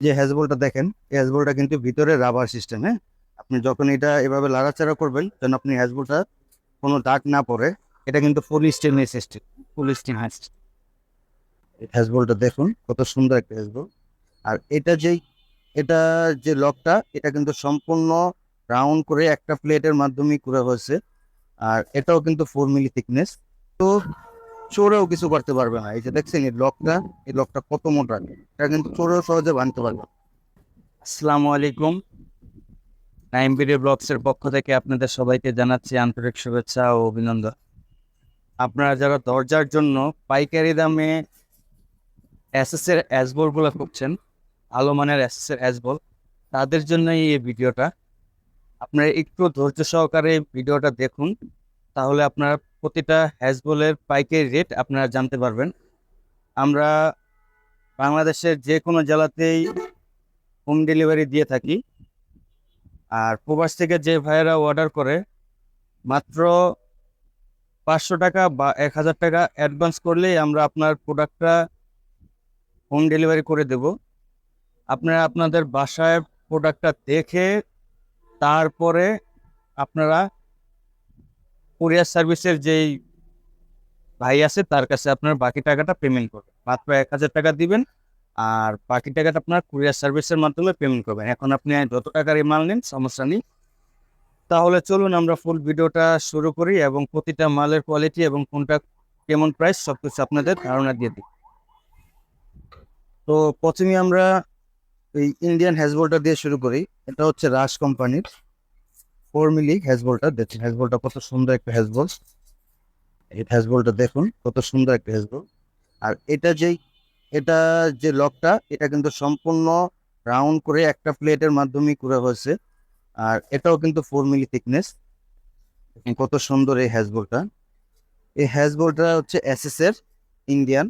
যে হ্যাজবলটা দেখেন, এই হ্যাজবলটা কিন্তু ভিতরে রাবার সিস্টেম হ্যাঁ? আপনি যখন এটা এভাবে লাড়াচাড়া করবেন, যেন আপনি হ্যাজবলটা কোনো দাগ না পড়ে, এটা কিন্তু ফুল স্টেনলেস সিস্টেম ফুল হ্যাঁ হ্যাজবলটা দেখুন, কত সুন্দর একটা হ্যাজবল আর এটা যেই, এটা যে লকটা, এটা কিন্তু সম্পূর্ণ রাউন্ড করে একটা প্লেটের মাধ্যমে করা হয়েছে। আর এটাও কিন্তু ফোর মিলি থিকনেস তো চোরেও কিছু করতে পারবে না। এই যে দেখছেন, এই লকটা এই লকটা কত মোটা। এটা কিন্তু চোরেও সহজে ভাঙতে পারবে। আসসালামু আলাইকুম। নাইম ভিডিও ব্লগসের পক্ষ থেকে আপনাদের সবাইকে জানাচ্ছি আন্তরিক শুভেচ্ছা ও অভিনন্দন। আপনারা যারা দরজার জন্য পাইকারি দামে এসএস এর অ্যাসবলগুলো খুঁজছেন ভালো মানের এর অ্যাসবল, তাদের জন্যই এই ভিডিওটা। আপনারা একটু ধৈর্য সহকারে ভিডিওটা দেখুন। তাহলে আপনারা প্রতিটা হ্যাসবলের পাইকারি রেট আপনারা জানতে পারবেন। আমরা বাংলাদেশের যে কোনো জেলাতেই হোম ডেলিভারি দিয়ে থাকি। আর প্রবাস থেকে যে ভাইয়েরা অর্ডার করে, মাত্র পাঁচশো টাকা বা এক হাজার টাকা অ্যাডভান্স করলেই আমরা আপনার প্রোডাক্টটা হোম ডেলিভারি করে দেব। আপনারা আপনাদের বাসায় প্রোডাক্টটা দেখে তারপরে আপনারা কুরিয়ার সার্ভিসের যেই ভাই আছে, তার কাছে আপনার বাকি টাকাটা পেমেন্ট করবেন। মাত্র এক হাজার টাকা দিবেন আর বাকি টাকাটা আপনার কুরিয়ার সার্ভিসের মাধ্যমে পেমেন্ট করবেন। এখন আপনি যত টাকার মাল নেন, সমস্যা নেই। তাহলে চলুন আমরা ফুল ভিডিওটা শুরু করি এবং প্রতিটা মালের কোয়ালিটি এবং কোনটা কেমন প্রাইস সব কিছু আপনাদের ধারণা দিয়ে দিই। তো প্রথমে আমরা এই ইন্ডিয়ান হ্যাজবলটা দিয়ে শুরু করি। এটা হচ্ছে রাশ কোম্পানির ফোর মিলি হ্যাজবলটা দেখুন। হ্যাজবলটা কত সুন্দর একটা হ্যাজবল এই হ্যাজবলটা দেখুন, কত সুন্দর একটা হ্যাজবল আর এটা যেই, এটা যে লকটা, এটা কিন্তু সম্পূর্ণ রাউন্ড করে একটা প্লেটের মাধ্যমে করা হয়েছে। আর এটাও কিন্তু ফোর মিলি থিকনেস কত সুন্দর এই হ্যাজবলটা এই হ্যাজবলটা হচ্ছে এসএস এর ইন্ডিয়ান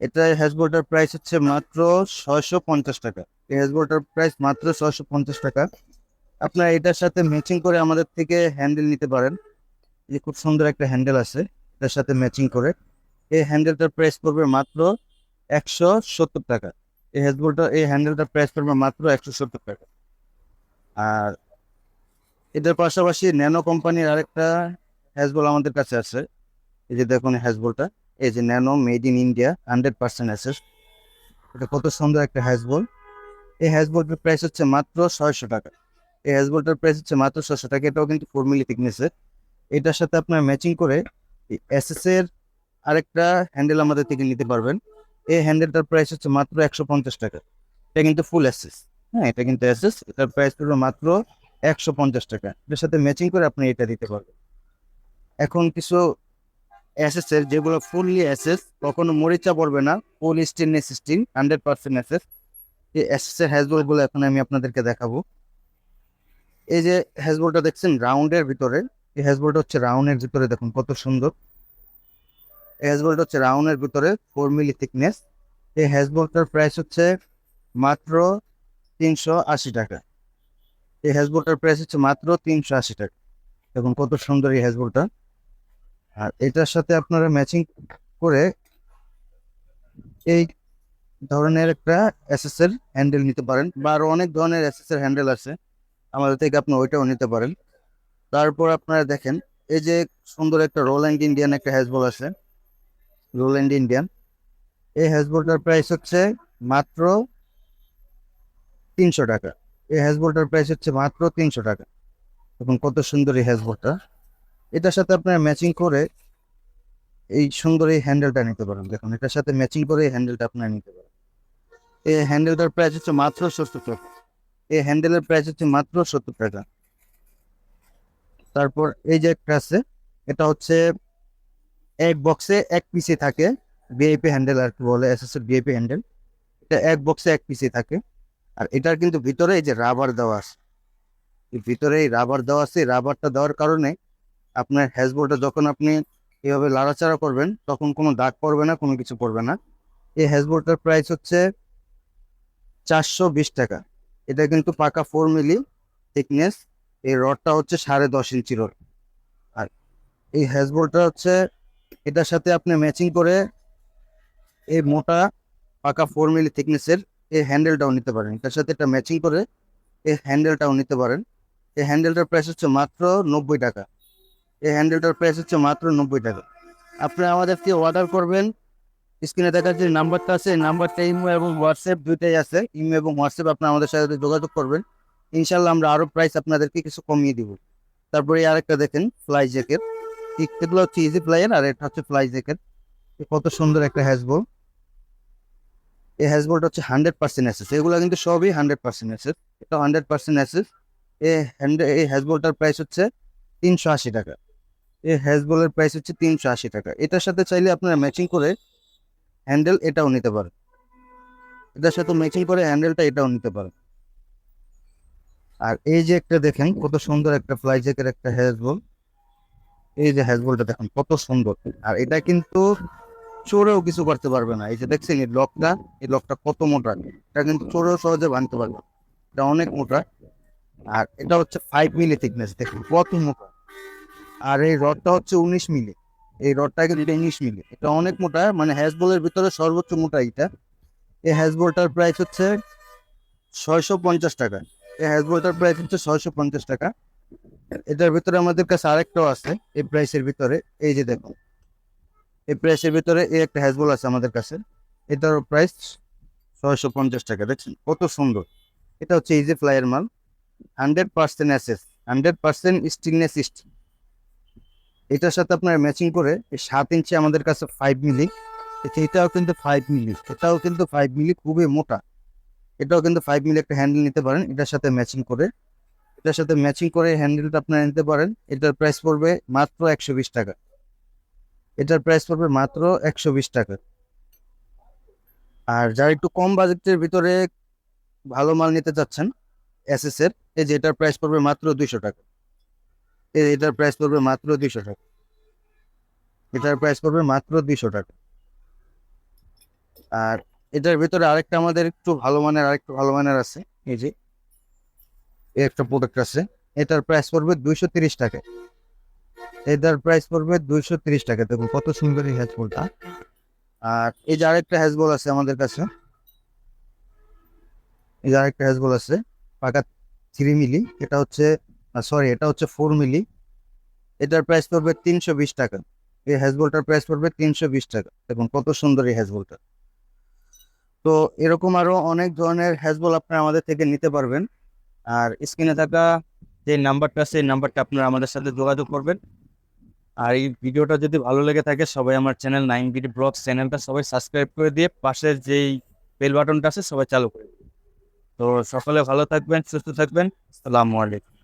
এটা হ্যাজবোল্টার প্রাইস হচ্ছে মাত্র ছয়শো পঞ্চাশ টাকা। এই হ্যাজবোল্টার প্রাইস মাত্র ছয়শো পঞ্চাশ টাকা। আপনার এটার সাথে ম্যাচিং করে আমাদের থেকে হ্যান্ডেল নিতে পারেন। যে খুব সুন্দর একটা হ্যান্ডেল আছে, এটার সাথে ম্যাচিং করে। এই হ্যান্ডেলটার প্রাইস পড়বে মাত্র একশো সত্তর টাকা। এই হ্যাজবোল্টা এই হ্যান্ডেলটার প্রাইস পড়বে মাত্র একশো সত্তর টাকা। আর এটার পাশাপাশি ন্যানো কোম্পানির আরেকটা হ্যাজবল আমাদের কাছে আছে। এই যে দেখুন হ্যাজবলটা এই যে nano made in India hundred percent SS এটা কত সুন্দর একটা হ্যাজবল এই হ্যাজবলটার প্রাইস হচ্ছে মাত্র ছয়শো টাকা। এই হ্যাজবলটার প্রাইস হচ্ছে মাত্র ছশো টাকা। এটাও কিন্তু ফোর মিলি থিকনেসের এটার সাথে আপনার ম্যাচিং করে এসএস এর আরেকটা হ্যান্ডেল আমাদের থেকে নিতে পারবেন। এই হ্যান্ডেলটার প্রাইস হচ্ছে মাত্র একশো পঞ্চাশ টাকা। এটা কিন্তু ফুল অ্যাসেস হ্যাঁ এটা কিন্তু অ্যাসেস এটার প্রাইস পড়বে মাত্র একশো পঞ্চাশ টাকা। এটার সাথে ম্যাচিং করে আপনি এটা দিতে পারবেন। এখন কিছু এসএস এর যেগুলো ফুললি এসএস কখনো মরিচা পড়বে না। Full stainless steel hundred percent SS এই এসএস এর হ্যাজবলগুলো এখন আমি আপনাদেরকে দেখাবো। এই যে হ্যাজবলটা দেখছেন, রাউন্ডের ভিতরে, এই হ্যাজবলটা হচ্ছে রাউন্ডের ভিতরে দেখুন কত সুন্দর। এই হ্যাজবলটা হচ্ছে রাউন্ডের ভিতরে ফোর মিলি থিকনেস এই হ্যাজবলটার প্রাইস হচ্ছে মাত্র তিনশো আশি টাকা। এই হ্যাজবলটার প্রাইস হচ্ছে মাত্র তিনশো আশি টাকা। দেখুন কত সুন্দর এই হ্যাজবলটা আর এটার সাথে আপনারা ম্যাচিং করে এই ধরনের একটা এসএস এর হ্যান্ডেল নিতে পারেন, বা আরও অনেক ধরনের এসএস এর হ্যান্ডেল আছে। আমাদের থেকে আপনি ওইটাও নিতে পারেন। তারপর আপনারা দেখেন, এই যে সুন্দর একটা রোল অ্যান্ড ইন্ডিয়ান একটা হ্যাজবল আছে। রোল অ্যান্ড ইন্ডিয়ান এই হ্যাজবলটার প্রাইস হচ্ছে মাত্র তিনশো টাকা। এই হ্যাজবলটার প্রাইস হচ্ছে মাত্র তিনশো টাকা। এবং কত সুন্দর এই হ্যাজবলটা এটার সাথে আপনার ম্যাচিং করে এই সুন্দর এই হ্যান্ডেলটা নিতে পারেন। দেখুন, এটার সাথে ম্যাচিং করে এই হ্যান্ডেলটা আপনারা নিতে পারেন। এই হ্যান্ডেলটার প্রাইস হচ্ছে মাত্র সত্তর টাকা। এই হ্যান্ডেলের প্রাইস হচ্ছে মাত্র সত্তর টাকা। তারপর এই যে একটা আছে, এটা হচ্ছে এক বক্সে এক পিসে থাকে ভিআইপি হ্যান্ডেল আর কি বলে এস এস এর ভিআইপি হ্যান্ডেল এটা এক বক্সে এক পিসে থাকে। আর এটার কিন্তু ভিতরে এই যে রাবার দেওয়া আছে। ভিতরে এই রাবার দেওয়া আছে রাবারটা দেওয়ার কারণে আপনার হ্যাজবোর্ডটা যখন আপনি এভাবে লাড়াচাড়া করবেন, তখন কোনো দাগ পড়বে না, কোনো কিছু পড়বে না। এই হ্যাজবোর্ডটার প্রাইস হচ্ছে চারশো বিশ টাকা। এটা কিন্তু পাকা ফোর মিলি থিকনেস এই রডটা হচ্ছে সাড়ে দশ ইঞ্চি রড। আর এই হ্যাজবোর্ডটা হচ্ছে, এটার সাথে আপনি ম্যাচিং করে এই মোটা পাকা ফোর মিলি থিকনেসের এই হ্যান্ডেলটাও নিতে পারেন। এটার সাথে এটা ম্যাচিং করে এই হ্যান্ডেলটাও নিতে পারেন। এই হ্যান্ডেলটার প্রাইস হচ্ছে মাত্র নব্বই টাকা। এই হ্যান্ডেলটার প্রাইস হচ্ছে মাত্র নব্বই টাকা। আপনারা আমাদেরকে অর্ডার করবেন স্ক্রিনে দেখার যে নাম্বারটা আছে নাম্বারটা ইমো এবং হোয়াটসঅ্যাপ দুইটাই আছে। ইমো এবং হোয়াটসঅ্যাপ আপনারা আমাদের সাথে যোগাযোগ করবেন, ইনশাল্লাহ আমরা আরও প্রাইস আপনাদেরকে কিছু কমিয়ে দিব। তারপরে আরেকটা দেখেন ফ্লাই জ্যাকেট এগুলো হচ্ছে ইজি ফ্লাইয়ের আর এটা হচ্ছে ফ্লাই জ্যাকেট কত সুন্দর একটা হ্যাজবল এই হ্যাজবলটা হচ্ছে হান্ড্রেড পার্সেন্ট অ্যাসেস এগুলো কিন্তু সবই হান্ড্রেড পার্সেন্ট অ্যাসেস এটা হান্ড্রেড পার্সেন্ট অ্যাসেস এই এই হ্যাজবলটার প্রাইস হচ্ছে তিনশো আশি টাকা। এই হ্যাজবলের প্রাইস হচ্ছে তিনশো আশি টাকা। এটার সাথে চাইলে আপনারা ম্যাচিং করে হ্যান্ডেল এটাও নিতে পারেন এটার সাথে ম্যাচিং করে হ্যান্ডেলটা এটাও নিতে পারেন আর এই যে একটা দেখেন, কত সুন্দর একটা ফ্লাই জ্যাকের একটা হ্যাজবল এই যে হ্যাজবলটা দেখেন, কত সুন্দর। আর এটা কিন্তু চোরেও কিছু করতে পারবে না। এই যে দেখছেন, এই লকটা এই লকটা কত মোটা। এটা কিন্তু চোরেও সহজে ভাঙতে পারবে। এটা অনেক মোটা। আর এটা হচ্ছে ফাইভ মিলি থিকনেস দেখুন, কত মোটা। আর এই রডটা হচ্ছে উনিশ মিলি এই রডটা কিন্তু ইংলিশ মিলি এটা অনেক মোটা মানে হ্যাজবলের ভিতরে সর্বোচ্চ মোটা এটা। এই হ্যাজবলটার প্রাইস হচ্ছে ছয়শো পঞ্চাশ টাকা। এই হ্যাজবলটার প্রাইস হচ্ছে ছয়শো পঞ্চাশ টাকা। এটার ভিতরে আমাদের কাছে আরেকটাও আছে, এই প্রাইসের ভিতরে। এই যে দেখুন, এই প্রাইসের ভিতরে এই একটা হ্যাজবল আছে আমাদের কাছে। এটার প্রাইস ছয়শো পঞ্চাশ টাকা। দেখছেন, কত সুন্দর। এটা হচ্ছে ইজি ফ্লাইয়ের মাল। Hundred percent SS hundred percent stainless steel এটার সাথে আপনার ম্যাচিং করে সাত ইঞ্চি আমাদের কাছে ফাইভ মিলি এটাও কিন্তু ফাইভ মিলি এটাও কিন্তু ফাইভ মিলি খুবই মোটা। এটাও কিন্তু ফাইভ মিলি একটা হ্যান্ডেল নিতে পারেন, এটার সাথে ম্যাচিং করে। এটার সাথে ম্যাচিং করে হ্যান্ডেলটা আপনারা নিতে পারেন, এটার প্রাইস পড়বে মাত্র একশো বিশ টাকা। এটার প্রাইস পড়বে মাত্র একশো বিশ টাকা। আর যারা একটু কম বাজেটের ভিতরে ভালো মাল নিতে চাচ্ছেন এসএস এর, এই যে এটার প্রাইস পড়বে মাত্র দুইশো টাকা। এটার প্রাইস পড়বে মাত্র দুইশো টাকা। এটার প্রাইস পড়বে মাত্র দুইশো টাকা। আর এটার ভিতরে আরেকটা আমাদের একটু ভালো মানের, আরেকটু ভালো মানের আছে। এই যে একটা প্রোডাক্ট আছে। এটার প্রাইস পড়বে দুইশো তিরিশ টাকা এটার প্রাইস পড়বে দুইশো তিরিশ টাকা দেখুন কত সুন্দর এই হ্যাজবলটা আর এই যে আরেকটা হ্যাজবল আছে আমাদের কাছে। এই যে আরেকটা হ্যাজবল আছে, পাকা থ্রি মিলি এটা হচ্ছে সরি এটা হচ্ছে ফোর মিলি এটার প্রাইস পড়বে তিনশো বিশ টাকা। এই হ্যাজবলটার প্রাইস পড়বে তিনশো বিশ টাকা। দেখুন কত সুন্দর এই হ্যাজবলটা তো এরকম আরও অনেক ধরনের হ্যাজবল আপনারা আমাদের থেকে নিতে পারবেন। আর স্ক্রিনে থাকা যে নাম্বারটা এই নাম্বারটা আপনারা আমাদের সাথে যোগাযোগ করবেন। আর এই ভিডিওটা যদি ভালো লেগে থাকে, সবাই আমার চ্যানেল নাইন বিডি ব্লগস চ্যানেলটা সবাই সাবস্ক্রাইব করে দিয়ে পাশের যেই বেল বাটনটা আছে, সবাই চালু করে। তো সকলে ভালো থাকবেন, সুস্থ থাকবেন। আসসালামু আলাইকুম।